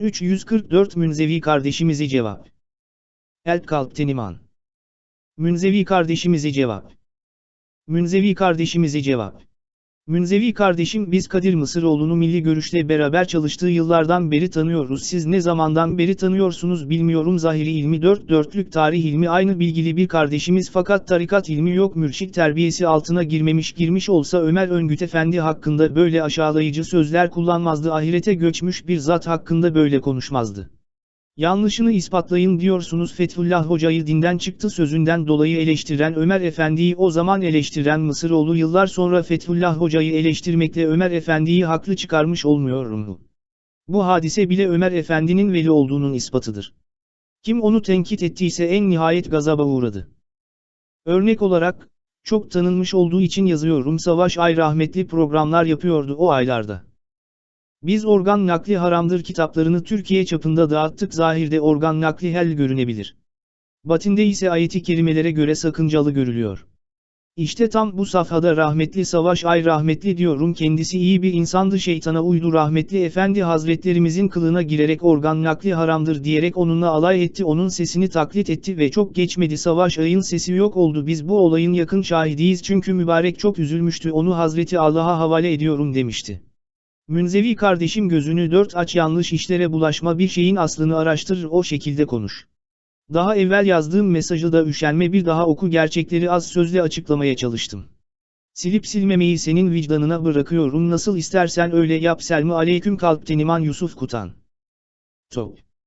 344 Münzevi kardeşimizi cevap. El kalp teniman. Münzevi kardeşimizi cevap. Münzevi kardeşimizi cevap. Münzevi kardeşim biz Kadir Mısıroğlu'nu milli görüşle beraber çalıştığı yıllardan beri tanıyoruz. Siz ne zamandan beri tanıyorsunuz bilmiyorum. Zahiri ilmi dört dörtlük tarih ilmi aynı bilgili bir kardeşimiz fakat tarikat ilmi yok mürşit terbiyesi altına girmemiş girmiş olsa Ömer Öngüt Efendi hakkında böyle aşağılayıcı sözler kullanmazdı. Ahirete göçmüş bir zat hakkında böyle konuşmazdı. Yanlışını ispatlayın diyorsunuz Fethullah Hoca'yı dinden çıktı sözünden dolayı eleştiren Ömer Efendi'yi o zaman eleştiren Mısıroğlu yıllar sonra Fethullah Hoca'yı eleştirmekle Ömer Efendi'yi haklı çıkarmış olmuyor mu? Bu hadise bile Ömer Efendi'nin veli olduğunun ispatıdır. Kim onu tenkit ettiyse en nihayet gazaba uğradı. Örnek olarak, çok tanınmış olduğu için yazıyorum Savaş Ay rahmetli programlar yapıyordu o aylarda. Biz organ nakli haramdır kitaplarını Türkiye çapında dağıttık zahirde organ nakli hel görünebilir. Batinde ise ayeti kerimelere göre sakıncalı görülüyor. İşte tam bu safhada rahmetli Savaş Ay rahmetli diyorum kendisi iyi bir insandı şeytana uydu rahmetli efendi hazretlerimizin kılına girerek organ nakli haramdır diyerek onunla alay etti onun sesini taklit etti ve çok geçmedi Savaş Ay'ın sesi yok oldu biz bu olayın yakın şahidiyiz çünkü mübarek çok üzülmüştü onu Hazreti Allah'a havale ediyorum demişti. Münzevi kardeşim gözünü dört aç yanlış işlere bulaşma bir şeyin aslını araştırır o şekilde konuş. Daha evvel yazdığım mesajı da üşenme bir daha oku gerçekleri az sözle açıklamaya çalıştım. Silip silmemeyi senin vicdanına bırakıyorum nasıl istersen öyle yap Selmi Aleyküm Kalp Teniman Yusuf Kutan. Top.